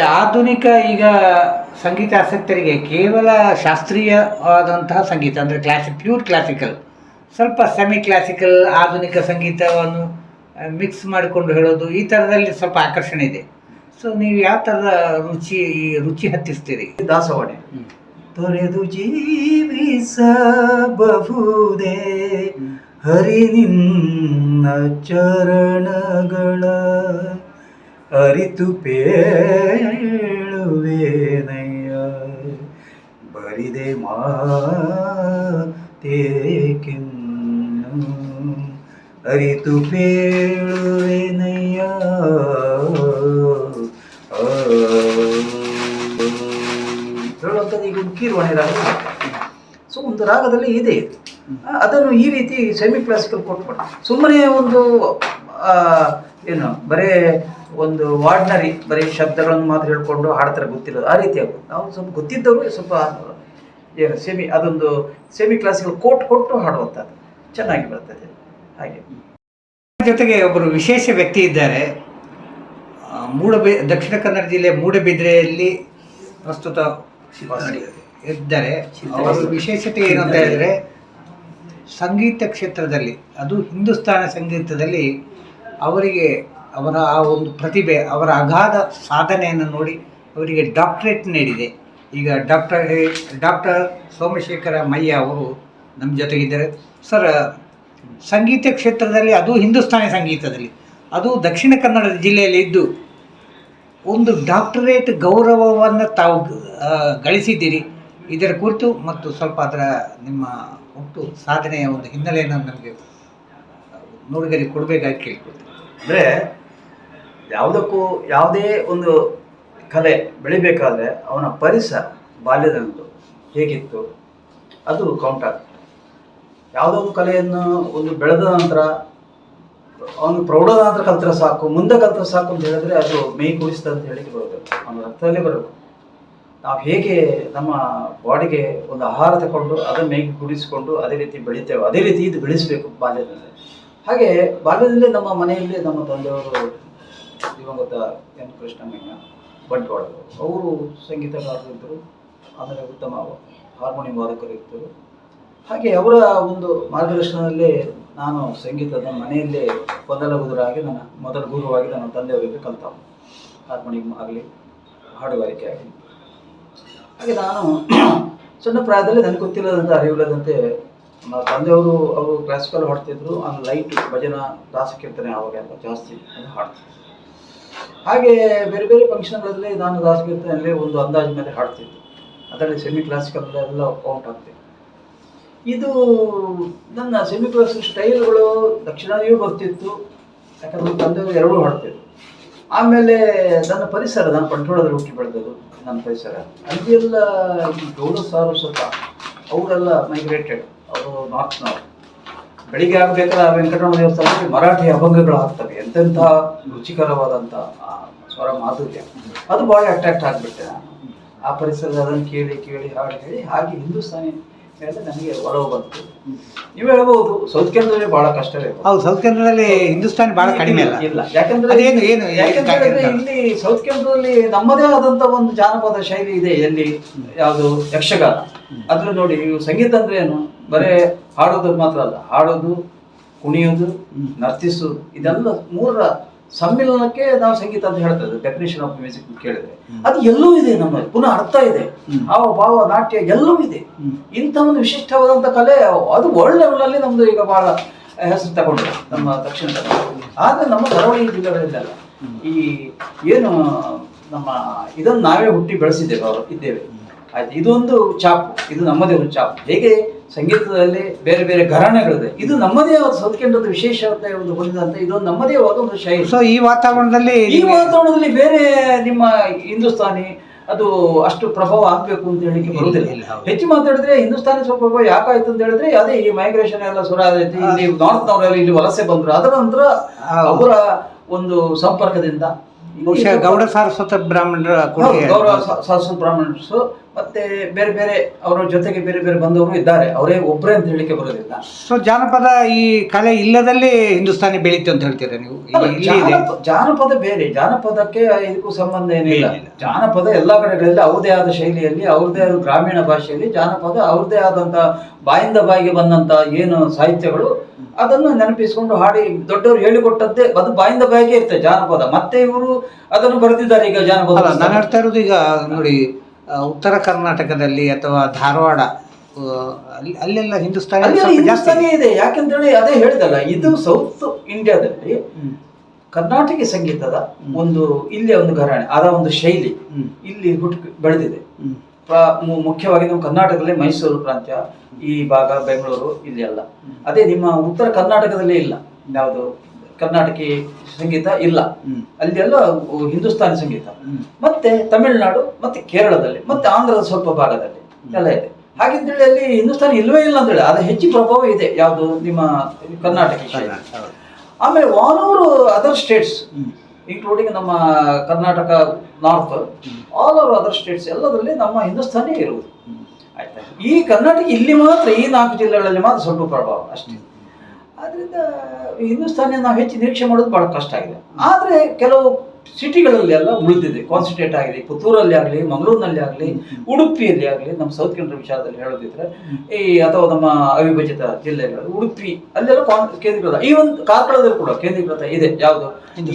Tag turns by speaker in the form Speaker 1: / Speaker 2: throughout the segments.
Speaker 1: ಆಧುನಿಕ ಈಗ ಸಂಗೀತ ಆಸಕ್ತರಿಗೆ ಕೇವಲ ಶಾಸ್ತ್ರೀಯವಾದಂತಹ ಸಂಗೀತ ಅಂದರೆ ಕ್ಲಾಸಿಕ್ ಪ್ಯೂರ್ ಕ್ಲಾಸಿಕಲ್ ಸ್ವಲ್ಪ ಸೆಮಿ ಕ್ಲಾಸಿಕಲ್ ಆಧುನಿಕ ಸಂಗೀತವನ್ನು ಮಿಕ್ಸ್ ಮಾಡಿಕೊಂಡು ಹೇಳೋದು ಈ ಥರದಲ್ಲಿ ಸ್ವಲ್ಪ ಆಕರ್ಷಣೆ ಇದೆ. ಸೊ ನೀವು ಯಾವ ಥರದ ರುಚಿ ಈ ರುಚಿ ಹತ್ತಿಸ್ತೀರಿ?
Speaker 2: ದಾಸವಾಣಿ. ತೊರೆದು ಜೀವಿಸಬಹುದೇ ಹರಿ ನಿನ್ನ ಚರಣಗಳ ಅರಿತು ಪೇಳುವೇನಯ್ಯ. ಬರಿದೆ ಮಾತೇಕೆನ್ನು. ಅರಿತು ಪೇಳುವೇನಯ್ಯ. ಹೇಳುವಂಥದ್ದು ಈಗ ಕೀರ್ವಾಣಿ ರಾಗ ಸೊ ಒಂದು ರಾಗದಲ್ಲಿ ಇದೆ. ಅದನ್ನು ಈ ರೀತಿ ಸೆಮಿ ಕ್ಲಾಸಿಕಲ್ ಕೊಟ್ಬಿಟ್ಟು ಸುಮ್ಮನೆ ಒಂದು ಏನು ಬರೀ ಒಂದು ವಾರ್ಡ್ನರಿ ಬರೀ ಶಬ್ದಗಳನ್ನು ಮಾತ್ರ ಹೇಳ್ಕೊಂಡು ಹಾಡ್ತಾರೆ ಗೊತ್ತಿಲ್ಲ ಆ ರೀತಿ ಆಗ್ಬೋದು. ನಾವು ಸ್ವಲ್ಪ ಗೊತ್ತಿದ್ದವರು ಸ್ವಲ್ಪ ಏನು ಸೆಮಿ ಅದೊಂದು ಸೆಮಿ ಕ್ಲಾಸಿಕಲ್ ಕೋಟ್ ಕೊಟ್ಟು ಹಾಡುವಂಥದ್ದು. ಚೆನ್ನಾಗಿ ಬರ್ತದೆ. ಹಾಗೆ.
Speaker 1: ಜೊತೆಗೆ ಒಬ್ಬರು ವಿಶೇಷ ವ್ಯಕ್ತಿ ಇದ್ದಾರೆ. ಮೂಡಬೆ ಮೂಡಬಿ ದಕ್ಷಿಣ ಕನ್ನಡ ಜಿಲ್ಲೆ ಮೂಡಬಿದ್ರೆಯಲ್ಲಿ ಪ್ರಸ್ತುತ ಇದ್ದಾರೆ. ಅವರ ವಿಶೇಷತೆ ಏನು ಅಂತ ಹೇಳಿದ್ರೆ ಸಂಗೀತ ಕ್ಷೇತ್ರದಲ್ಲಿ ಅದು ಹಿಂದೂಸ್ತಾನ ಸಂಗೀತದಲ್ಲಿ ಅವರಿಗೆ ಅವರ ಆ ಒಂದು ಪ್ರತಿಭೆ, ಅವರ ಅಗಾಧ ಸಾಧನೆಯನ್ನು ನೋಡಿ ಅವರಿಗೆ ಡಾಕ್ಟ್ರೇಟ್ ನೀಡಿದೆ. ಈಗ ಡಾಕ್ಟರ್ ಡಾಕ್ಟರ್ ಸೋಮಶೇಖರ ಮಯ್ಯ ಅವರು ನಮ್ಮ ಜೊತೆಗಿದ್ದಾರೆ. ಸರ್ ಸಂಗೀತ ಕ್ಷೇತ್ರದಲ್ಲಿ ಅದು ಹಿಂದೂಸ್ತಾನಿ ಸಂಗೀತದಲ್ಲಿ, ಅದು ದಕ್ಷಿಣ ಕನ್ನಡ ಜಿಲ್ಲೆಯಲ್ಲಿ ಇದ್ದು, ಒಂದು ಡಾಕ್ಟರೇಟ್ ಗೌರವವನ್ನು ತಾವು ಗಳಿಸಿದ್ದೀರಿ. ಇದರ ಕುರಿತು ಮತ್ತು ಸ್ವಲ್ಪ ಅದರ ನಿಮ್ಮ ಒಟ್ಟು ಸಾಧನೆಯ ಒಂದು ಹಿನ್ನೆಲೆಯನ್ನು ನಮಗೆ ನೋಡುಗರಿಗೆ ಕೊಡಬೇಕಾಗಿ ಕೇಳ್ಕೊಳ್ತೀನಿ.
Speaker 2: ಅಂದರೆ ಯಾವುದಕ್ಕೂ ಯಾವುದೇ ಒಂದು ಕಲೆ ಬೆಳಿಬೇಕಾದ್ರೆ ಅವನ ಪರಿಸರ ಬಾಲ್ಯದಂತು ಹೇಗಿತ್ತು, ಅದು ಕೌಂಟ್ ಆಗುತ್ತೆ ಯಾವುದೋ ಒಂದು ಕಲೆಯನ್ನು ಒಂದು ಬೆಳೆದ ನಂತರ, ಅವನು ಪ್ರೌಢದ ನಂತರ ಕಲ್ತ್ರೆ ಸಾಕು, ಮುಂದೆ ಕಲ್ತ್ರೆ ಸಾಕು ಅಂತ ಹೇಳಿದ್ರೆ ಅದು ಮೈ ಕುಡಿಸ್ತದೆ ಅಂತ ಹೇಳಿಕ್ಕೆ ಬರುತ್ತೆ. ಅವನ ರಕ್ತದಲ್ಲಿ ಬರಬೇಕು. ನಾವು ಹೇಗೆ ನಮ್ಮ ಬಾಡಿಗೆ ಒಂದು ಆಹಾರ ತಗೊಂಡು ಅದನ್ನು ಮೈ ಕೂಡಿಸಿಕೊಂಡು ಅದೇ ರೀತಿ ಬೆಳಿತೇವೆ, ಅದೇ ರೀತಿ ಇದು ಬೆಳೆಸಬೇಕು ಬಾಲ್ಯದಲ್ಲಿ. ಹಾಗೆ ಬಾಲ್ಯದಲ್ಲೇ ನಮ್ಮ ಮನೆಯಲ್ಲಿ ನಮ್ಮ ತಂದೆಯವರು ದಿವಂಗತ ಎನ್ ಕೃಷ್ಣಮಯ್ಯ ಬಂಟ್ವಾಳರು. ಅವರು ಸಂಗೀತಗಾರರು ಇದ್ದರು ಆಮೇಲೆ ಉತ್ತಮ ಹಾರ್ಮೋನಿಯಂ ವಾದಕರು ಇದ್ದರು ಹಾಗೆ ಅವರ ಒಂದು ಮಾರ್ಗದರ್ಶನದಲ್ಲಿ ನಾನು ಸಂಗೀತದ ಮನೆಯಲ್ಲೇ ಮೊದಲ ಗುರುರಾಗಿ ನನ್ನ ಮೊದಲ ಗುರುವಾಗಿ ನನ್ನ ತಂದೆಯವರಿಗೆ ಕಲಿತ ಹಾರ್ಮೋನಿಯಂ ಆಗಲಿ, ಹಾಡುಗಾರಿಕೆ ಆಗಲಿ. ಹಾಗೆ ನಾನು ಸಣ್ಣ ಪ್ರಾಯದಲ್ಲಿ ನನಗೆ ಗೊತ್ತಿಲ್ಲದಂತೆ, ಅರಿವಿಲ್ಲದಂತೆ ನಮ್ಮ ತಂದೆಯವರು ಅವರು ಕ್ಲಾಸಿಕಲ್ ಹಾಡ್ತಿದ್ರು ಆ ಲೈಟ್ ಭಜನ ದಾಸಕೀರ್ತನೆ ಅವಾಗೆಲ್ಲ ಜಾಸ್ತಿ ಹಾಡ್ತಿದ್ರು. ಹಾಗೆ ಬೇರೆ ಬೇರೆ ಫಂಕ್ಷನ್ಗಳಲ್ಲಿ ನಾನು ದಾಸಕೀರ್ತನೆಯಲ್ಲಿ ಒಂದು ಅಂದಾಜು ಮೇಲೆ ಹಾಡ್ತಿದ್ದೆ. ಅದರಲ್ಲಿ ಸೆಮಿ ಕ್ಲಾಸಿಕಲ್ ಎಲ್ಲ ಕೌಂಟ್ ಆಗ್ತಿತ್ತು ಇದು ನನ್ನ ಸೆಮಿ ಕ್ಲಾಸಿಕಲ್ ಸ್ಟೈಲ್ಗಳು ದಕ್ಷಿಣಾದಿಯೂ ಬರ್ತಿತ್ತು, ಯಾಕಂದ್ರೆ ತಂದೆಯವರು ಎರಡೂ ಹಾಡ್ತಿದ್ರು. ಆಮೇಲೆ ನನ್ನ ಪರಿಸರ, ನಾನು ಪಂಟೋಳದಲ್ಲಿ ಹುಟ್ಟಿ ಬೆಳೆದದ್ದು ನನ್ನ ಪರಿಸರ. ಅಲ್ಲಿ ಎಲ್ಲ ಗೌಡ ಸಾರು ಸ್ವಲ್ಪ ಅವರೆಲ್ಲ ಮೈಗ್ರೇಟೆಡ್ ಬೆಳಿಗ್ಗೆ ಆಗ್ಬೇಕಾದ್ರೆ ಆ ವೆಂಕಟರಮಣ ದೇವಸ್ಥಾನದಲ್ಲಿ ಮರಾಠಿ ಅಭಂಗಗಳು ಆಗ್ತವೆ ಎಂತೆಂಥ ರುಚಿಕರವಾದಂಥ ಸ್ವರ ಮಾಧುರ್ಯ. ಅದು ಭಾಳ ಅಟ್ರಾಕ್ಟ್ ಆಗಿಬಿಟ್ಟೆ ನಾನು. ಆ ಪರಿಸರದ ಅದನ್ನು ಕೇಳಿ ಕೇಳಿ ಹಾಡು ಹೇಳಿ ಹಾಗೆ ಹಿಂದೂಸ್ತಾನಿ ಹೇಳಿದ್ರೆ ನನಗೆ ಒಲವು ಬಂತು. ನೀವು ಹೇಳ್ಬೋದು ಸೌತ್ ಕೇಂದ್ರದಲ್ಲಿ ಭಾಳ ಕಷ್ಟವೇ
Speaker 1: ಹೌದು ಸೌತ್ ಕೇಂದ್ರದಲ್ಲಿ ಹಿಂದೂಸ್ತಾನಿ ಭಾಳ ಕಡಿಮೆ ಅಲ್ಲ.
Speaker 2: ಇಲ್ಲ ಯಾಕಂದ್ರೆ
Speaker 1: ಅದೇನು ಏನು
Speaker 2: ಯಾಕಂದ್ರೆ ಇಲ್ಲಿ ಸೌತ್ ಕೇಂದ್ರದಲ್ಲಿ ನಮ್ಮದೇ ಆದಂತ ಒಂದು ಜಾನಪದ ಶೈಲಿ ಇದೆ ಎಲ್ಲಿ? ಯಾವುದು ಯಕ್ಷಗಾನ. ಅದ್ರ ನೋಡಿ ಸಂಗೀತ ಅಂದ್ರೆ ಏನು? ಬರೇ ಹಾಡೋದು ಮಾತ್ರ ಅಲ್ಲ ಹಾಡೋದು ಕುಣಿಯೋದು ನರ್ತಿಸೋದು ಇದೆಲ್ಲ ಮೂರರ ಸಮ್ಮಿಲನಕ್ಕೆ ನಾವು ಸಂಗೀತ ಅಂತ ಹೇಳ್ತೇವೆ ಡೆಫಿನೇಷನ್ ಆಫ್ ಮ್ಯೂಸಿಕ್ ಕೇಳಿದ್ರೆ. ಅದು ಎಲ್ಲೂ ಇದೆ ನಮ್ಮ ಪುನಃ ಅರ್ಥ ಇದೆ. ಹಾವ ಭಾವ ನಾಟ್ಯ ಎಲ್ಲೂ ಇದೆ. ಇಂಥ ಒಂದು ವಿಶಿಷ್ಟವಾದಂಥ ಕಲೆ ಅದು ವರ್ಲ್ಡ್ ಲೆವೆಲಲ್ಲಿ ನಮ್ದು ಈಗ ಬಹಳ ಹೆಸರು ತಗೊಂಡಿದೆ ನಮ್ಮ ದಕ್ಷಿಣ ಆದರೆ ಆದ್ರೆ ನಮ್ಮ ಕರಾವಳಿ ಜಿಲ್ಲೆಗಳಲ್ಲೆಲ್ಲ ಈ ಏನು ನಮ್ಮ ಇದನ್ನು ನಾವೇ ಹುಟ್ಟಿ ಬೆಳೆಸಿದ್ದೇವೆ ಅವರು ಇದ್ದೇವೆ. ಆಯ್ತು ಇದೊಂದು ಚಾಪು ಇದು ನಮ್ಮದೇ ಒಂದು ಚಾಪು. ಹೇಗೆ ಸಂಗೀತದಲ್ಲಿ ಬೇರೆ ಬೇರೆ ಘರಾಣೆಗಳಿದೆ ಇದು ನಮ್ಮದೇ ಆದ ಸೌತ್ ಕೇಂದ್ರದ ವಿಶೇಷತೆ ಒಂದು ಹೊಂದಿದಂತ ಇದೊಂದು ನಮ್ಮದೇ ಆದ ಒಂದು ಶೈಲಿ.
Speaker 1: ಸೊ ಈ ವಾತಾವರಣದಲ್ಲಿ
Speaker 2: ಈ ವಾತಾವರಣದಲ್ಲಿ ಬೇರೆ ನಿಮ್ಮ ಹಿಂದೂಸ್ತಾನಿ ಅದು ಅಷ್ಟು ಪ್ರಭಾವ ಆಗ್ಬೇಕು ಅಂತ ಹೇಳಿಕೆ ಬರುವುದಿಲ್ಲ. ಹೆಚ್ಚು ಮಾತಾಡಿದ್ರೆ ಹಿಂದೂಸ್ತಾನಿ ಸ್ವಲ್ಪ ಪ್ರಭಾವ ಯಾಕಾಯ್ತು ಅಂತ ಹೇಳಿದ್ರೆ ಅದೇ ಈ ಮೈಗ್ರೇಷನ್ ಎಲ್ಲ ಶುರು ಆದೈತಿ ಇಲ್ಲಿ ನಾರ್ತ್ ನವರೆಲ್ಲ ಇಲ್ಲಿ ವಲಸೆ ಬಂದ್ರು. ಅದರ ನಂತರ ಅವರ ಒಂದು ಸಂಪರ್ಕದಿಂದ
Speaker 1: ಬಹುಶಃ ಗೌಡ ಸಾರಸ್ವತ ಬ್ರಾಹ್ಮಣರ
Speaker 2: ಗೌಡ ಸಾರಸ್ವತ ಬ್ರಾಹ್ಮಣರು. ಮತ್ತೆ ಬೇರೆ ಬೇರೆ ಅವರ ಜೊತೆಗೆ ಬೇರೆ ಬೇರೆ ಬಂದವರು ಇದ್ದಾರೆ. ಅವರೇ ಒಬ್ಬರೇ ಅಂತ ಹೇಳಿಕೆ ಬರೋದಿಲ್ಲ
Speaker 1: ಸೊ ಜಾನಪದ ಈ ಕಲೆ ಇಲ್ಲದಲ್ಲಿ ಹಿಂದೂಸ್ತಾನಿ ಬೆಳೀತು ಅಂತ ಹೇಳ್ತೀರಾ ನೀವು?
Speaker 2: ಜಾನಪ- ಜಾನಪದ ಬೇರೆ. ಜಾನಪದಕ್ಕೆ ಇದಕ್ಕೂ ಸಂಬಂಧ ಏನಿಲ್ಲ. ಜಾನಪದ ಎಲ್ಲಾ ಕಡೆಗಳಲ್ಲಿ ಅವ್ರದೇ ಆದ ಶೈಲಿಯಲ್ಲಿ ಅವ್ರದೇ ಆದ ಗ್ರಾಮೀಣ ಭಾಷೆಯಲ್ಲಿ ಜಾನಪದ ಅವ್ರದೇ ಆದಂತ ಬಾಯಿಂದ ಬಾಯಿಗೆ ಬಂದಂತ ಏನು ಸಾಹಿತ್ಯಗಳು ಅದನ್ನು ನೆನಪಿಸಿಕೊಂಡು ಹಾಡಿ ದೊಡ್ಡವರು ಹೇಳಿಕೊಟ್ಟದ್ದೇ ಅದು ಬಾಯಿಂದ ಬಾಯಿಗೆ ಇರ್ತದೆ ಜಾನಪದ. ಮತ್ತೆ ಇವರು ಅದನ್ನು ಬರೆದಿದ್ದಾರೆ ಈಗ ಜಾನಪದ
Speaker 1: ಅಲ್ಲ ನಾನು
Speaker 2: ಪುಸ್ತಕ.
Speaker 1: ಹೇಳ್ತಾ ಇರೋದು ಈಗ ನೋಡಿ ಉತ್ತರ ಕರ್ನಾಟಕದಲ್ಲಿ ಅಥವಾ ಧಾರವಾಡ ಅಲ್ಲಿ ಅಲ್ಲೆಲ್ಲ ಹಿಂದೂಸ್ತಾನಿ ಜಾಸ್ತಿ.
Speaker 2: ಹಿಂದೂಸ್ತಾನಿ ಇದೆ. ಯಾಕೆಂತೇಳಿ ಅದೇ ಹೇಳಿದಲ್ಲ ಇದು ಸೌತ್ ಇಂಡಿಯಾದಲ್ಲಿ. ಕರ್ನಾಟಕ ಸಂಗೀತದ ಒಂದು ಇಲ್ಲಿಯ ಒಂದು ಘರಾಣೆ ಅದರ ಒಂದು ಶೈಲಿ. ಇಲ್ಲಿ ಹುಟ್ಟು ಬೆಳೆದಿದೆ. ಮುಖ್ಯವಾಗಿ ನಮ್ಮ ಕರ್ನಾಟಕದಲ್ಲಿ ಮೈಸೂರು ಪ್ರಾಂತ್ಯ ಈ ಭಾಗ ಬೆಂಗಳೂರು ಇಲ್ಲಿ ಅಲ್ಲ. ಅದೇ ನಿಮ್ಮ ಉತ್ತರ ಕರ್ನಾಟಕದಲ್ಲಿ ಇಲ್ಲ. ಯಾವುದು? ಕರ್ನಾಟಕಿ ಸಂಗೀತ ಇಲ್ಲ. ಅಲ್ಲಿ ಎಲ್ಲ ಹಿಂದೂಸ್ತಾನಿ ಸಂಗೀತ. ಮತ್ತೆ ತಮಿಳುನಾಡು ಮತ್ತೆ ಕೇರಳದಲ್ಲಿ ಮತ್ತೆ ಆಂಧ್ರದ ಸ್ವಲ್ಪ ಭಾಗದಲ್ಲಿ ಎಲ್ಲ ಇದೆ. ಹಾಗಿದ್ದೇಳಿ ಅಲ್ಲಿ ಹಿಂದೂಸ್ತಾನಿ ಇಲ್ಲವೇ ಇಲ್ಲ ಅಂತೇಳಿ ಅದು ಹೆಚ್ಚು ಪ್ರಭಾವ ಇದೆ ಯಾವುದು ನಿಮ್ಮ ಕರ್ನಾಟಕ. ಆಮೇಲೆ all over other states. Including ನಮ್ಮ Karnataka north all over other states ಎಲ್ಲದರಲ್ಲಿ ನಮ್ಮ ಹಿಂದೂಸ್ತಾನಿ ಇರುವುದು. ಆಯ್ತಾ? ಈ ಕರ್ನಾಟಕ ಇಲ್ಲಿ ಮಾತ್ರ ಈ ನಾಲ್ಕು ಜಿಲ್ಲೆಗಳಲ್ಲಿ ಮಾತ್ರ ಸ್ವಲ್ಪ ಪ್ರಭಾವ ಅಷ್ಟೇ. ಆದ್ರಿಂದ ಹಿಂದೂಸ್ತಾನಿ ನಾವು ಹೆಚ್ಚು ನಿರೀಕ್ಷೆ ಮಾಡೋದು ಭಾಳ ಕಷ್ಟ ಆಗಿದೆ. ಆದರೆ ಕೆಲವು ಸಿಟಿಗಳಲ್ಲಿ ಎಲ್ಲ ಉಳಿದಿದೆ. ಕಾನ್ಸಂಟ್ರೇಟ್ ಆಗಿದೆ. ಪುತ್ತೂರಲ್ಲಿ ಆಗಲಿ ಮಂಗಳೂರಿನಲ್ಲಿ ಆಗಲಿ ಉಡುಪಿಯಲ್ಲಿ ಆಗಲಿ ನಮ್ಮ ಸೌತ್ ಕನ್ನಡ ವಿಚಾರದಲ್ಲಿ ಹೇಳೋದಿದ್ರೆ ಈ ಅಥವಾ ನಮ್ಮ ಅವಿಭಜಿತ ಜಿಲ್ಲೆಗಳು ಉಡುಪಿ ಅಲ್ಲೆಲ್ಲ ಕಾನ್ ಕೇಂದ್ರೀಕೃತ ಈ ಒಂದು ಕಾರ್ಕಳದಲ್ಲಿ ಕೂಡ ಕೇಂದ್ರೀಕೃತ ಇದೆ. ಯಾವುದು?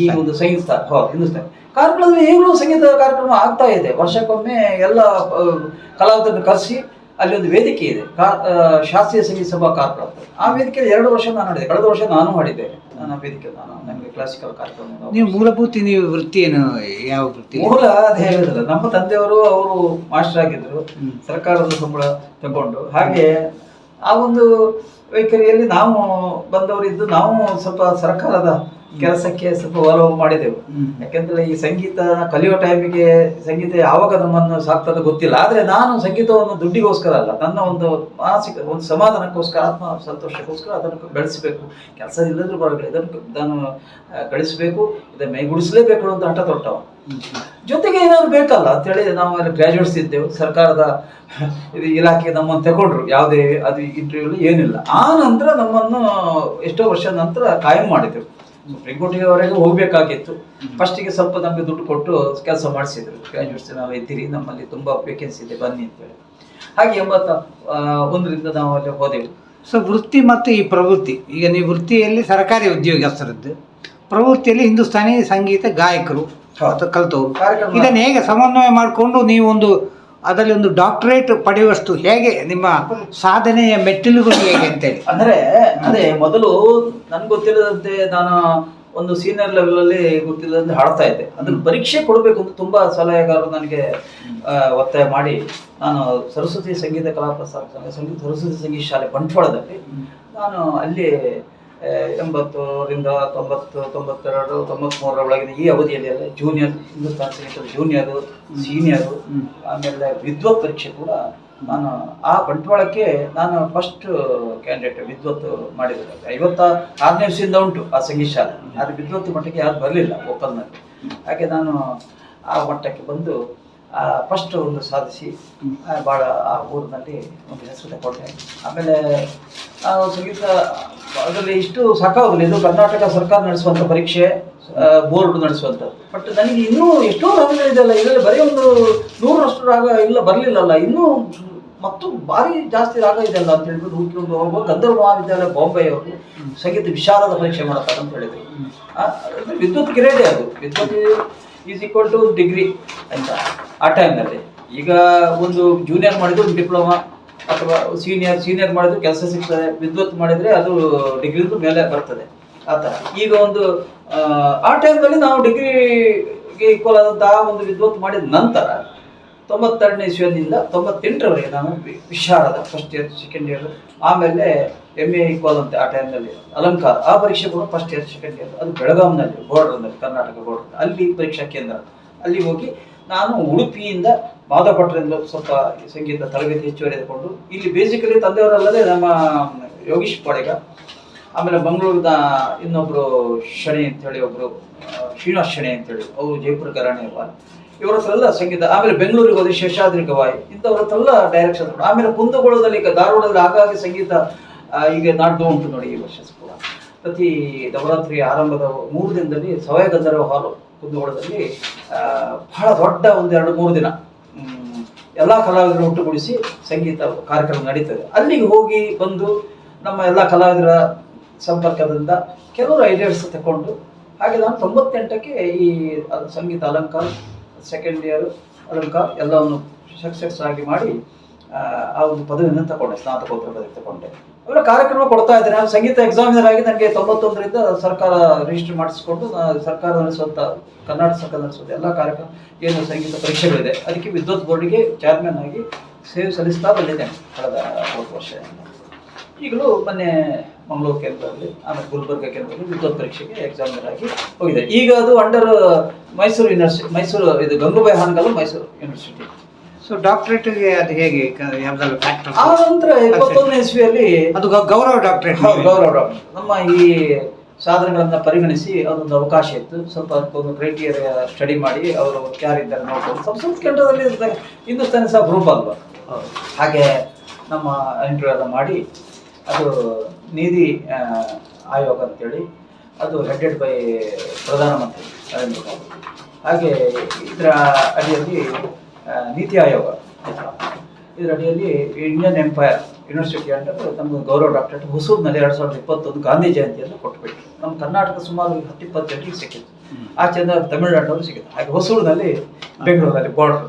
Speaker 2: ಈ ಒಂದು ಸಂಗೀತ ಹೌದು ಹಿಂದೂಸ್ತಾನಿ. ಕಾರ್ಕಳದಲ್ಲಿ ಈಗಲೂ ಸಂಗೀತ ಕಾರ್ಯಕ್ರಮ ಆಗ್ತಾ ಇದೆ. ವರ್ಷಕ್ಕೊಮ್ಮೆ ಎಲ್ಲ ಕಲಾವಿದರನ್ನು ಕರೆಸಿ ಅಲ್ಲಿ ಒಂದು ವೇದಿಕೆ ಇದೆ. ಕಾ- ಶಾಸ್ತ್ರೀಯ ಸಂಗೀತ ಸಭಾ ಕಾರ್ಯಕ್ರಮ ಆ ವೇದಿಕೆಯಲ್ಲಿ ಎರಡು ವರ್ಷ ನಾನು ಹಾಡಿದೆ ಕಳೆದ ವರ್ಷ ನಾನು ಹಾಡಿದ್ದೇನೆ ನನ್ನ ವೇದಿಕೆ ನಾನು ನನಗೆ ಕ್ಲಾಸಿಕಲ್ ಕಾರ್ಯಕ್ರಮ
Speaker 1: ನೀವು ಮೂಲಭೂತಿ ನೀವು ವೃತ್ತಿ ಏನು ಯಾವ ವೃತ್ತಿ?
Speaker 2: ಮೂಲ ಅದು ಹೇಳಿದ್ರೆ ನಮ್ಮ ತಂದೆಯವರು ಅವರು ಮಾಸ್ಟರ್ ಆಗಿದ್ರು. ಸರ್ಕಾರದ ಸಂಬಳ ತಗೊಂಡು. ಹಾಗೆ ಆ ಒಂದು ವೈಖರಿಯಲ್ಲಿ ನಾವು ಬಂದವರಿದ್ದು ನಾವು ಸ್ವಲ್ಪ ಸರ್ಕಾರದ ಕೆಲಸಕ್ಕೆ ಸ್ವಲ್ಪ ಒಲವು ಮಾಡಿದೆವು. ಯಾಕೆಂದ್ರೆ ಈ ಸಂಗೀತ ಕಲಿಯೋ ಟೈಮಿಗೆ ಸಂಗೀತ ಯಾವಾಗ ನಮ್ಮನ್ನು ಸಾಕ್ತದೆ ಗೊತ್ತಿಲ್ಲ. ಆದ್ರೆ ನಾನು ಸಂಗೀತವನ್ನು ದುಡ್ಡಿಗೋಸ್ಕರ ಅಲ್ಲ ನನ್ನ ಒಂದು ಮಾನಸಿಕ ಒಂದು ಸಮಾಧಾನಕ್ಕೋಸ್ಕರ ಆತ್ಮ ಸಂತೋಷಕ್ಕೋಸ್ಕರ ಅದನ್ನು ಬೆಳೆಸಬೇಕು. ಕೆಲಸ ಇಲ್ಲದ್ರೂ ಬರಬೇಕು ಇದನ್ನು ನಾನು ಗಳಿಸಬೇಕು ಇದನ್ನು ಮೈಗೂಡಿಸಲೇಬೇಕು ಅಂತ ಹಠ ತೊಟ್ಟವ. ಜೊತೆಗೆ ಏನಾದ್ರು ಬೇಕಲ್ಲ ಅಂತೇಳಿ ನಾವು ಅಲ್ಲಿ ಗ್ರಾಜುಯೇಟ್ಸ್ ಇದ್ದೆವು. ಸರ್ಕಾರದ ಇದು ಇಲಾಖೆ ನಮ್ಮನ್ನು ತಗೊಂಡ್ರು. ಯಾವುದೇ ಅದು ಇಂಟರ್ವ್ಯೂ ಏನಿಲ್ಲ. ಆ ನಂತರ ನಮ್ಮನ್ನು ಎಷ್ಟೋ ವರ್ಷ ನಂತರ ಕಾಯಂ ಮಾಡಿದ್ರು. ಸುಪ್ರೀಂ ಕೋರ್ಟಿವರೆಗೆ ಹೋಗ್ಬೇಕಾಗಿತ್ತು ಫಸ್ಟಿಗೆ ಸ್ವಲ್ಪ ನಮಗೆ ದುಡ್ಡು ಕೊಟ್ಟು ಕೆಲಸ ಮಾಡಿಸಿದ್ರು. ಗ್ರಾಜುಯೇಟ್ಸ್ ನಾವು ಇದ್ದೀರಿ, ನಮ್ಮಲ್ಲಿ ತುಂಬ ವೇಕೆನ್ಸಿ ಇದೆ, ಬನ್ನಿ ಅಂತೇಳಿ ಹಾಗೆ ಎಂಬತ್ತ ಒಂದರಿಂದ ನಾವು ಅಲ್ಲಿ ಹೋದೆವು.
Speaker 1: ಸೊ ವೃತ್ತಿ ಮತ್ತು ಈ ಪ್ರವೃತ್ತಿ. ಈಗ ನೀವು ವೃತ್ತಿಯಲ್ಲಿ ಸರ್ಕಾರಿ ಉದ್ಯೋಗಸ್ಥರದ್ದು. ಪ್ರವೃತ್ತಿಯಲ್ಲಿ ಹಿಂದೂಸ್ತಾನಿ ಸಂಗೀತ ಗಾಯಕರು. ಕಲ್ತವರು
Speaker 2: ಕಾರ್ಯಕ್ರಮ.
Speaker 1: ಇದನ್ನು ಹೇಗೆ ಸಮನ್ವಯ ಮಾಡಿಕೊಂಡು ನೀವು ಒಂದು ಅದರಲ್ಲಿ ಒಂದು ಡಾಕ್ಟರೇಟ್ ಪಡೆಯುವಷ್ಟು ಹೇಗೆ ನಿಮ್ಮ ಸಾಧನೆಯ ಮೆಟ್ಟಿಲುಗಳು ಹೇಗೆ ಅಂತೇಳಿ?
Speaker 2: ಅಂದರೆ ಅದೇ ಮೊದಲು ನನ್ಗೆ ಗೊತ್ತಿಲ್ಲದಂತೆ ನಾನು ಒಂದು ಸೀನಿಯರ್ ಲೆವೆಲ್ ಅಲ್ಲಿ ಗೊತ್ತಿಲ್ಲದಂತೆ ಹಾಡ್ತಾ ಇದ್ದೆ. ಅದನ್ನ ಪರೀಕ್ಷೆ ಕೊಡಬೇಕು ಅಂತ ತುಂಬಾ ಸಲಹೆಗಾರರು ನನಗೆ ಒತ್ತಾಯ ಮಾಡಿ. ನಾನು ಸರಸ್ವತಿ ಸಂಗೀತ ಕಲಾ ಪ್ರಸಾರ ಸಂಗೀತ ಸರಸ್ವತಿ ಸಂಗೀತ ಶಾಲೆ ಬಂಟ್ವಾಳದಲ್ಲಿ. ನಾನು ಅಲ್ಲಿ ಎಂಬತ್ತರಿಂದ ತೊಂಬತ್ತು ತೊಂಬತ್ತೆರಡು ತೊಂಬತ್ಮೂರರ ಒಳಗಿನ ಈ ಅವಧಿಯಲ್ಲಿ ಎಲ್ಲ ಜೂನಿಯರ್ ಹಿಂದೂಸ್ತಾನ್ ಸಂಗೀತದ ಜೂನಿಯರು ಸೀನಿಯರು ಆಮೇಲೆ ವಿದ್ವತ್ ಪರೀಕ್ಷೆ ಕೂಡ ನಾನು ಆ ಬಂಟ್ವಾಳಕ್ಕೆ ನಾನು ಫಸ್ಟ್ ಕ್ಯಾಂಡಿಡೇಟ್ ವಿದ್ವತ್ ಮಾಡಿದ್ದೆ ಐವತ್ತ ಆರನೇ ವರ್ಷದಿಂದ ಉಂಟು ಆ ಸಂಗೀತ ಶಾಲೆ. ಆದರೆ ವಿದ್ವತ್ ಮಟ್ಟಕ್ಕೆ ಯಾರು ಬರಲಿಲ್ಲ ಓಪನ್ನಲ್ಲಿ ಹಾಗೆ ನಾನು ಆ ಮಟ್ಟಕ್ಕೆ ಬಂದು ಫಸ್ಟ್ ಒಂದು ಸಾಧಿಸಿ ಭಾಳ ಆ ಊರಿನಲ್ಲಿ ಒಂದು ಹೆಸರು ತಗೊಂಡೆ ಆಮೇಲೆ ಸಂಗೀತ, ಅದರಲ್ಲಿ ಇಷ್ಟು ಸಾಕಾಗೋದಿಲ್ಲ. ಇದು ಕರ್ನಾಟಕ ಸರ್ಕಾರ ನಡೆಸುವಂಥ ಪರೀಕ್ಷೆ ಬೋರ್ಡ್ ನಡೆಸುವಂಥದ್ದು ಬಟ್ ನನಗೆ ಇನ್ನೂ ಎಷ್ಟೋ ರಾಗಗಳಿದೆಯಲ್ಲ ಇದರಲ್ಲಿ ಬರೀ ಒಂದು ನೂರಷ್ಟು ರಾಗ ಇಲ್ಲ, ಬರಲಿಲ್ಲಲ್ಲ. ಇನ್ನೂ ಮತ್ತು ಭಾರಿ ಜಾಸ್ತಿ ರಾಗ ಇದೆಯಲ್ಲ ಅಂತ ಹೇಳ್ಬಿಟ್ಟು ಹುಡುಕಿಕೊಂಡು ಹೋಗುವ ಗಂಧರ್ವ ಮಹಾವಿದ್ಯಾಲಯ ಬಾಂಬೆಯವರು ಸಂಗೀತ ವಿಶಾಲದ ಪರೀಕ್ಷೆ ಮಾಡ್ತಾರೆ ಅಂತ ಹೇಳಿದ್ರು. ವಿದ್ಯುತ್ ಗ್ರೇಡೇ ಅದು. ವಿದ್ಯುತ್ ಈಸ್ ಈಕ್ವಲ್ ಟು ಡಿಗ್ರಿ ಅಂತ ಆ ಟೈಮ್ನಲ್ಲಿ ಈಗ ಒಂದು ಜೂನಿಯರ್ ಮಾಡಿದ್ರು ಡಿಪ್ಲೊಮಾ ಅಥವಾ ಸೀನಿಯರ್ ಸೀನಿಯರ್ ಮಾಡಿದ್ರು ಕೆಲಸ ಸಿಗ್ತದೆ. ವಿದ್ವತ್ ಮಾಡಿದರೆ ಅದು ಡಿಗ್ರಿದು ಮೇಲೆ ಬರ್ತದೆ. ಆ ಥರ. ಈಗ ಒಂದು ಆ, ಟೈಮ್ನಲ್ಲಿ ನಾವು ಡಿಗ್ರಿಗೆ ಈಕ್ವಲ್ ಆದಂತಹ ಒಂದು ವಿದ್ವತ್ ಮಾಡಿದ ನಂತರ ತೊಂಬತ್ತೆರಡನೇ ಇಸ್ವಿಯಿಂದ ತೊಂಬತ್ತೆಂಟರವರೆಗೆ ನಾನು Visharad first year second year ಆಮೇಲೆ ಎಂ ಎ ಈಕ್ವಲ್ ಅಂತ ಆ ಟೈಮ್ನಲ್ಲಿ ಅಲಂಕಾರ. ಆ ಪರೀಕ್ಷೆ ಕೂಡ ಫಸ್ಟ್ ಇಯರ್ ಸೆಕೆಂಡ್ ಇಯರ್ ಅದು ಬೆಳಗಾಂನಲ್ಲಿ, ಬೋರ್ಡರ್ನಲ್ಲಿ, ಕರ್ನಾಟಕ ಬೋರ್ಡ್. ಅಲ್ಲಿ ಪರೀಕ್ಷಾ ಕೇಂದ್ರ. ಅಲ್ಲಿ ಹೋಗಿ ನಾನು ಉಡುಪಿಯಿಂದ ಮಾದಪಟ್ಟರಿಂದ ಸ್ವಲ್ಪ ಸಂಗೀತ ತರಬೇತಿ ಹೆಚ್ಚುವರಿದುಕೊಂಡು ಇಲ್ಲಿ ಬೇಸಿಕಲಿ ತಂದೆಯವರಲ್ಲದೆ ನಮ್ಮ ಯೋಗೀಶ್ ಪಡೆಗ, ಆಮೇಲೆ ಬೆಂಗಳೂರಿನ ಇನ್ನೊಬ್ಬರು ಶಣಿ ಅಂತೇಳಿ ಒಬ್ಬರು ಶ್ರೀನಿವಾಸ್ ಶಣಿ ಅಂತೇಳಿ, ಅವರು ಜೈಪುರ ಘರಾಣೆಯವ ಇವರ ಹತ್ರ ಎಲ್ಲ ಸಂಗೀತ, ಆಮೇಲೆ ಬೆಂಗಳೂರಿಗೆ ಹೋದ ಶೇಷಾದ್ರಿ ಗವಾಯಿ. ಇಂಥವ್ರ ಡೈರೆಕ್ಷನ್ ಆಮೇಲೆ ಕುಂದಗೋಳದಲ್ಲಿ ಧಾರವಾಡದಲ್ಲಿ ಆಗಾಗ್ಗೆ ಸಂಗೀತ ಈಗ ನಾಡ್ದು ಉಂಟು ನೋಡಿ ಈ ವರ್ಷ ಕೂಡ. ಪ್ರತಿ ನವರಾತ್ರಿ ಆರಂಭದ ಮೂರು ದಿನದಲ್ಲಿ ಸವಯ ಗಂಧರ್ವ ಹಾಲು ಕುಂದಗೋಳದಲ್ಲಿ ಬಹಳ ದೊಡ್ಡ ಒಂದೆರಡು ಮೂರು ದಿನ ಎಲ್ಲ ಕಲಾವಿದರು ಒಟ್ಟುಗೂಡಿಸಿ ಸಂಗೀತ ಕಾರ್ಯಕ್ರಮ ನಡೀತದೆ. ಅಲ್ಲಿಗೆ ಹೋಗಿ ಬಂದು ನಮ್ಮ ಎಲ್ಲ ಕಲಾವಿದರ ಸಂಪರ್ಕದಿಂದ ಕೆಲವರು ಐಡಿಯಾಸ್ ತಗೊಂಡು ಹಾಗೆ ನಾನು ತೊಂಬತ್ತೆಂಟಕ್ಕೆ ಈ ಸಂಗೀತ ಅಲಂಕಾರ ಸೆಕೆಂಡ್ ಇಯರ್ ಅಲಂಕಾರ ಎಲ್ಲವನ್ನು ಸಕ್ಸಸ್ ಆಗಿ ಮಾಡಿ ಆ ಒಂದು ಪದವಿಯನ್ನು ತಗೊಂಡೆ, ಸ್ನಾತಕೋತ್ತರ ಪದವಿ ತಗೊಂಡೆ. ಅವರ ಕಾರ್ಯಕ್ರಮ ಕೊಡ್ತಾ ಇದ್ದೀನಿ ನಾನು ಸಂಗೀತ ಎಕ್ಸಾಮಿನರ್ ಆಗಿ ನನಗೆ ತೊಂಬತ್ತೊಂದರಿಂದ ಸರ್ಕಾರ ರಿಜಿಸ್ಟರ್ ಮಾಡಿಸ್ಕೊಂಡು ಸರ್ಕಾರ ನಡೆಸುವಂಥ ಕರ್ನಾಟಕ ಸರ್ಕಾರ ನಡೆಸುವಂಥ ಎಲ್ಲ ಕಾರ್ಯಕ್ರಮ ಏನು ಸಂಗೀತ ಪರೀಕ್ಷೆಗಳಿದೆ. ಅದಕ್ಕೆ ವಿದ್ಯುತ್ ಬೋರ್ಡಿಗೆ ಚೇರ್ಮನ್ ಆಗಿ ಸೇವೆ ಸಲ್ಲಿಸ್ತಾ ಬಂದಿದ್ದೇನೆ ಕಳೆದ ಮೂವತ್ತು ವರ್ಷ. ಈಗಲೂ ಮೊನ್ನೆ ಮಂಗಳೂರು ಕೇಂದ್ರದಲ್ಲಿ, ಆಮೇಲೆ ಗುಲ್ಬರ್ಗ ಕೇಂದ್ರದಲ್ಲಿ ವಿದ್ಯುತ್ ಪರೀಕ್ಷೆಗೆ ಎಕ್ಸಾಮಿನರ್ ಆಗಿ ಹೋಗಿದೆ. ಈಗ ಅದು ಅಂಡರ್ ಮೈಸೂರು ಯೂನಿವರ್ಸಿಟಿ ಮೈಸೂರು, ಇದು ಗಂಗೂಬಾಯಿ ಹಾನಗಲ್ ಮೈಸೂರು ಯೂನಿವರ್ಸಿಟಿ
Speaker 1: ಸೊ ಡಾಕ್ಟರೇಟ್ಗೆ ಅದು ಹೇಗೆ? ಯಾವ್ದಾದ್ರು ಫ್ಯಾಕ್ಟರ್
Speaker 2: ಆ ನಂತರ ಇಪ್ಪತ್ತೊಂದನೇ ಇಸ್ವಿಯಲ್ಲಿ
Speaker 1: ಅದು ಗೌ- ಗೌರವ ಡಾಕ್ಟರೇಟ್
Speaker 2: ಹೌದು, ಗೌರವ ಡಾಕ್ಟರ್ ನಮ್ಮ ಈ ಸಾಧನೆಗಳನ್ನ ಪರಿಗಣಿಸಿ ಅದೊಂದು ಅವಕಾಶ ಇತ್ತು. ಸ್ವಲ್ಪ ಅದಕ್ಕೊಂದು ಕ್ರೈಟೀರಿಯಾ ಸ್ಟಡಿ ಮಾಡಿ ಅವರು ಯಾರಿದ್ದಾರೆ ನೋಡ್ಕೊಂಡು ಸಂಸ್ಕೃತ ಕೇಂದ್ರದಲ್ಲಿ ಹಿಂದೂಸ್ತಾನಿ ಸಹ ಗ್ರೂಪ್ ಅಲ್ವಾ? ಹಾಗೆ ನಮ್ಮ ಇಂಟರ್ವ್ಯೂ ಎಲ್ಲ ಮಾಡಿ ಅದು ನೀತಿ ಆ, ಆಯೋಗ ಅಂತೇಳಿ ಅದು ಹೆಡೆಡ್ ಬೈ ಪ್ರಧಾನಮಂತ್ರಿ ನರೇಂದ್ರ ಮೋದಿ. ಹಾಗೆ ಇದರ ಅಡಿಯಲ್ಲಿ ನೀತಿ ಆಯೋಗ ಇದರ ಅಡಿಯಲ್ಲಿ ಇಂಡಿಯನ್ ಎಂಪೈರ್ ಯೂನಿವರ್ಸಿಟಿ ಅಂತ ನಮ್ಗೆ ಗೌರವ ಡಾಕ್ಟರ್ ಹೊಸೂರಿನಲ್ಲಿ ಎರಡು ಸಾವಿರದ ಇಪ್ಪತ್ತೊಂದು ಗಾಂಧಿ ಜಯಂತಿಯನ್ನು ಕೊಟ್ಟುಬಿಟ್ಟು ನಮ್ಮ ಕರ್ನಾಟಕ ಸುಮಾರು ಹತ್ತು ಇಪ್ಪತ್ತು ಜನರಿಗೆ ಸಿಕ್ಕಿತ್ತು. ಆಚೆಯಿಂದ ತಮಿಳುನಾಡಲ್ಲಿ ಸಿಕ್ಕಿತ್ತು. ಹಾಗೆ ಹೊಸೂರಿನಲ್ಲಿ ಬೆಂಗಳೂರಲ್ಲಿ ಬಾರ್ಡರ್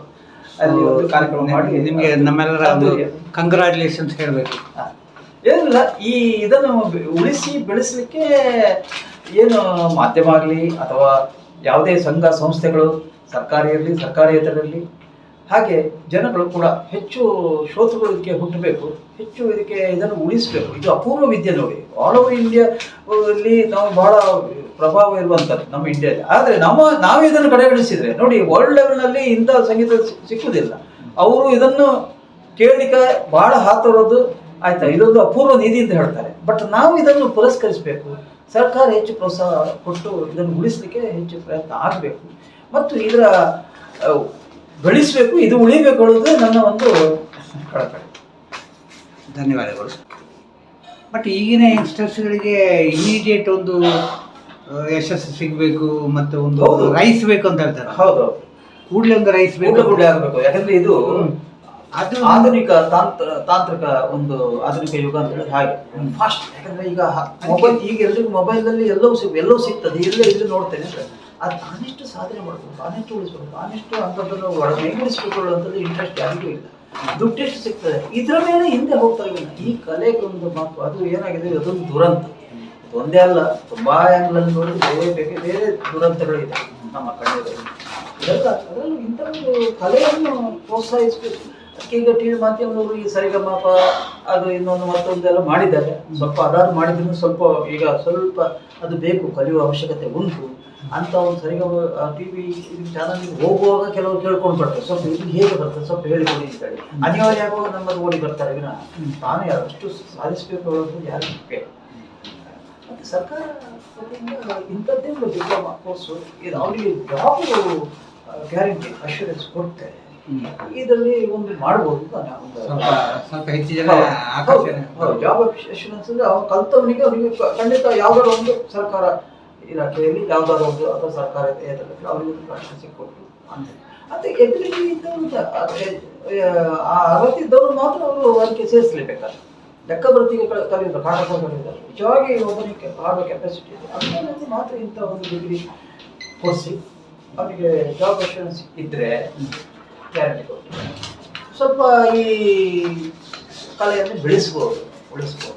Speaker 2: ಅಲ್ಲಿ ಒಂದು ಕಾರ್ಯಕ್ರಮ ಮಾಡಿ
Speaker 1: ನಿಮಗೆ ನಮ್ಮೆಲ್ಲರ ಒಂದು ಕಂಗ್ರಾಚುಲೇಷನ್ಸ್ ಹೇಳಬೇಕು.
Speaker 2: ಏನಿಲ್ಲ ಈ ಇದನ್ನು ಉಳಿಸಿ ಬೆಳೆಸಲಿಕ್ಕೆ ಏನು ಮಾಧ್ಯಮ ಆಗಲಿ ಅಥವಾ ಯಾವುದೇ ಸಂಘ ಸಂಸ್ಥೆಗಳು ಸರ್ಕಾರಿ ಇರಲಿ ಹಾಗೆ ಜನಗಳು ಕೂಡ ಹೆಚ್ಚು ಶ್ರೋತೃಗಳು ಇದಕ್ಕೆ ಹುಟ್ಟಬೇಕು, ಹೆಚ್ಚು ಇದಕ್ಕೆ ಇದನ್ನು ಉಳಿಸಬೇಕು. ಇದು ಅಪೂರ್ವ ವಿದ್ಯೆ ನೋಡಿ. ಆಲ್ ಓವರ್ ಇಂಡಿಯಾ ಅಲ್ಲಿ ನಾವು ಬಹಳ ಪ್ರಭಾವ ಇರುವಂಥದ್ದು ನಮ್ಮ ಇಂಡಿಯಾದಲ್ಲಿ ಆದರೆ ನಮ್ಮ, ನಾವೇ ಇದನ್ನು ಕಡೆಗಣಿಸಿದರೆ, ನೋಡಿ ವರ್ಲ್ಡ್ ಲೆವೆಲ್ನಲ್ಲಿ ಇಂಥ ಸಂಗೀತ ಸಿಕ್ಕುವುದಿಲ್ಲ ಅವರು ಇದನ್ನು ಕೇಳಲಿಕ್ಕೆ ಬಹಳ ಹಾತರೋದು ಆಯ್ತಾ, ಇದೊಂದು ಅಪೂರ್ವ ನಿಧಿ ಅಂತ ಹೇಳ್ತಾರೆ. ಬಟ್ ನಾವು ಇದನ್ನು ಪುರಸ್ಕರಿಸಬೇಕು. ಸರ್ಕಾರ ಹೆಚ್ಚು ಪ್ರೋತ್ಸಾಹ ಕೊಟ್ಟು ಇದನ್ನು ಉಳಿಸಲಿಕ್ಕೆ ಹೆಚ್ಚು ಪ್ರಯತ್ನ ಆಗಬೇಕು. ಮತ್ತು ಇದರ ಬೆಳೆಸಬೇಕು ಇದು ಉಳಿಬೇಕು ಅನ್ನೋದು ನನ್ನ ಒಂದು ಕಳಕಳಿ.
Speaker 1: ಧನ್ಯವಾದಗಳು. ಬಟ್ ಈಗಿನ ಯಂಗ್ಸ್ಟರ್ಸ್ಗಳಿಗೆ ಇಮಿಡಿಯೇಟ್ ಒಂದು ಯಶಸ್ಸು ಸಿಗಬೇಕು ಮತ್ತು ಒಂದು
Speaker 2: ಹೌದು.
Speaker 1: ರೈಸ್ ಬೇಕು ಅಂತ ಹೇಳ್ತಾರೆ.
Speaker 2: ಹೌದು.
Speaker 1: ಕೂಡಲೇ ಒಂದು ರೈಸ್ ಬೇಕು.
Speaker 2: ಕೂಡಲೇ ಕೂಡಲೇ ಆಗಬೇಕು. ಯಾಕಂದ್ರೆ ಇದು
Speaker 1: ಅದು
Speaker 2: ಆಧುನಿಕ ತಾಂತ್ರ ತಾಂತ್ರಿಕ ಒಂದು ಆಧುನಿಕ ಯುಗ ಅಂತ ಹೇಳಿದ್ರೆ ಹಾಗೆ. ಫಾಸ್ಟ್ ಯಾಕಂದ್ರೆ ಈಗ ಮೊಬೈಲ್ ಈಗ ಎಲ್ರಿಗೂ ಮೊಬೈಲಲ್ಲಿ ಎಲ್ಲವೂ ಸಿಗ್ ಎಲ್ಲವೂ ಸಿಗ್ತದೆ. ಎಲ್ಲ ಇಲ್ಲಿ ನೋಡ್ತೇನೆ ಅಂದ್ರೆ ಅದು ತಾನೆಷ್ಟು ಸಾಧನೆ ಮಾಡಬೇಕು ತಾನೆಷ್ಟು ಉಳಿಸ್ಬೇಕು ತಾನೆಷ್ಟು ಅಂಥದ್ದನ್ನು ಅನ್ನೋಂಥದ್ದು ಇಂಟ್ರೆಸ್ಟ್ ಯಾರಿಗೂ ಇಲ್ಲ. ದುಡ್ಡೆಷ್ಟು ಸಿಗ್ತದೆ? ಇದರ ಮೇಲೆ ಹಿಂದೆ ಹೋಗ್ತಾ ಇಲ್ಲ ಈ ಕಲೆಗೊಂದು ಮಾತು ಅದು ಏನಾಗಿದೆ? ಅದೊಂದು ದುರಂತ. ಒಂದೇ ಅಲ್ಲ ತುಂಬಾ ಆ್ಯಂಗ್ಲಲ್ಲಿ ನೋಡಿದ್ರೆ ಬೇರೆ ಬೇರೆ ಬೇರೆ ದುರಂತಗಳಿದೆ ನಮ್ಮ ಕಣ್ಣಲ್ಲಿ ಅದರಲ್ಲೂ ಇಂಥ ಒಂದು ಕಲೆಯನ್ನು ಪ್ರೋತ್ಸಾಹಿಸಬೇಕು. ಅದಕ್ಕೆ ಈಗ ಟಿ ವಿ ಮಾಧ್ಯಮದವರು ಈ ಸರಿಗಮಾಪ ಅದು ಇನ್ನೊಂದು ಮತ್ತೊಂದೆಲ್ಲ ಮಾಡಿದ್ದಾರೆ. ಸ್ವಲ್ಪ ಅದಾದ್ರು ಮಾಡಿದ್ರು ಸ್ವಲ್ಪ ಈಗ ಸ್ವಲ್ಪ ಅದು ಬೇಕು ಕಲಿಯುವ ಅವಶ್ಯಕತೆ ಉಂಟು. ಅಂತ ಒಂದು ಸರಿಗ ಟಿ ವಿ ಚಾನಲ್ಗೆ ಹೋಗುವಾಗ ಕೆಲವರು ಕೇಳ್ಕೊಂಡು ಬರ್ತಾರೆ ಸ್ವಲ್ಪ ಇದು ಹೇಗೆ ಬರ್ತದೆ ಸ್ವಲ್ಪ ಹೇಳಿಕೊಡಿ ಅಂತೇಳಿ ಅನಿವಾರ್ಯ ಆಗುವಾಗ ನಮ್ಮದು ಓಡಿ ಬರ್ತಾರೆ ವಿನ. ತಾನು ಅಷ್ಟು ಸಾಧಿಸಬೇಕು ಅನ್ನೋದು ಯಾರು ಮುಖ್ಯ. ಮತ್ತೆ ಸರ್ಕಾರ ಇಂಥದ್ದೇ ಒಂದು ಡಿಪ್ಲೊಮಾ ಕೋರ್ಸು ಇದು ಅವರಿಗೆ ಜಾಬ್ ಗ್ಯಾರಂಟಿ ಅಶ್ಯೂರೆನ್ಸ್ ಕೊಡ್ತಾರೆ. ಇದರಲ್ಲಿ ಒಂದು ಮಾಡ್ಬೋದು
Speaker 1: ಸ್ವಲ್ಪ ಹೆಚ್ಚು ಜನ
Speaker 2: ಜಾಬ್ ಅಶ್ಯೂರೆನ್ಸ್ ಅಂದ್ರೆ ಅವ್ನು ಕಲ್ತವನಿಗೆ ಅವನಿಗೆ ಖಂಡಿತ ಯಾವ್ದಾದ್ರು ಒಂದು ಸರ್ಕಾರ ಇಲಾಖೆಯಲ್ಲಿ ಯಾವ್ದಾದ್ರು ಒಂದು ಅಥವಾ ಸರ್ಕಾರ ಅವರಿಗೆ ಪ್ರಶ್ನೆ ಸಿಕ್ಕೊಟ್ಟು ಅಂತ. ಮತ್ತೆ ಎಬಿಲಿಟಿ ಇದ್ದವರು ಆ ಅರ್ಹತೆ ಇದ್ದವರು ಮಾತ್ರ ಅವರು ಅದಕ್ಕೆ ಸೇರಿಸಲೇಬೇಕಾದ್ರೆ. ಲೆಕ್ಕ ಬರ್ತೀವಿ ಕಲಿಯೋದು ಪಾಠ ಕಲಿಯೋದು ನಿಜವಾಗಿ ಒಬ್ಬರಿಗೆ ಆಡುವ ಕೆಪಾಸಿಟಿ ಇದೆ. ಅದರಲ್ಲಿ ಮಾತ್ರ ಇಂಥ ಒಂದು ಡಿಗ್ರಿ ಕೊಡಿಸಿ ಅವರಿಗೆ ಜಾಬ್ ಅಶ್ಯೂರೆನ್ಸ್ ಇದ್ದರೆ ಗ್ಯಾರಂಟಿ ಕೊಡ್ತೀವಿ ಸ್ವಲ್ಪ ಈ ಕಲೆಯನ್ನು ಬೆಳೆಸ್ಬೋದು, ಉಳಿಸ್ಬೋದು.